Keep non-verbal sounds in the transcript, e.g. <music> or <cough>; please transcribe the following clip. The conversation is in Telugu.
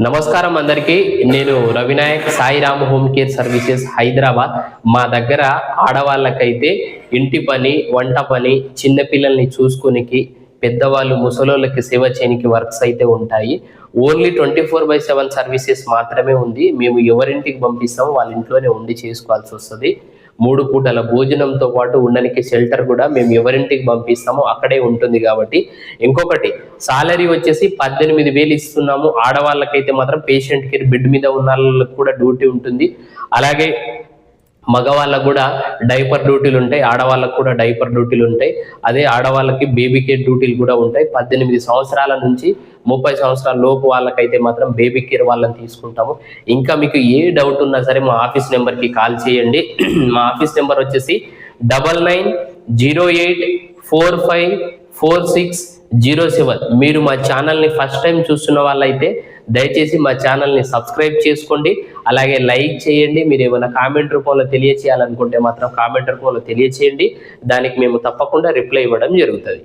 నమస్కారం అందరికీ. నేను Ravinayak Sairam home care services Hyderabad. మా దగ్గర ఆడవాళ్ళకైతే ఇంటి పని వంట పని చిన్నపిల్లల్ని చూసుకునికి పెద్దవాళ్ళు ముసలోళ్ళకి సేవ చేయనికి వర్క్స్ అయితే ఉంటాయి. Only twenty four by seven services మాత్రమే ఉంది. మేము ఎవరింటికి పంపిస్తామో వాళ్ళ ఇంట్లోనే ఉండి చేసుకోవాల్సి వస్తుంది. మూడు పూటల భోజనంతో పాటు ఉండడానికి షెల్టర్ కూడా మేము ఎవరింటికి పంపిస్తామో అక్కడే ఉంటుంది కాబట్టి. ఇంకొకటి సాలరీ వచ్చేసి పద్దెనిమిది వేలు ఇస్తున్నాము. ఆడవాళ్ళకైతే మాత్రం పేషెంట్ కేర్ బెడ్ మీద ఉన్న వాళ్ళకి కూడా డ్యూటీ ఉంటుంది. అలాగే మగవాళ్ళకు కూడా డైపర్ డ్యూటీలు ఉంటాయి ఆడవాళ్ళకు కూడా డైపర్ డ్యూటీలు ఉంటాయి. అదే ఆడవాళ్ళకి బేబీ కేర్ డ్యూటీలు కూడా ఉంటాయి. పద్దెనిమిది సంవత్సరాల నుంచి ముప్పై సంవత్సరాల లోపు వాళ్ళకైతే మాత్రం బేబీ కేర్ వాళ్ళని తీసుకుంటాము. ఇంకా మీకు ఏ డౌట్ ఉన్నా సరే మా ఆఫీస్ నెంబర్కి కాల్ చేయండి. <clears throat> మా ఆఫీస్ నెంబర్ వచ్చేసి double nine zero eight four five four six zero seven. మీరు మా ఛానల్ని ఫస్ట్ టైం చూస్తున్న వాళ్ళైతే దయచేసి మా ఛానల్ని సబ్స్క్రైబ్ చేసుకోండి. అలాగే లైక్ చేయండి. మీరు ఏమైనా కామెంట్ రూపంలో తెలియచేయాలనుకుంటే మాత్రం కామెంట్ రూపంలో తెలియచేయండి. దానికి మేము తప్పకుండా రిప్లై ఇవ్వడం జరుగుతుంది.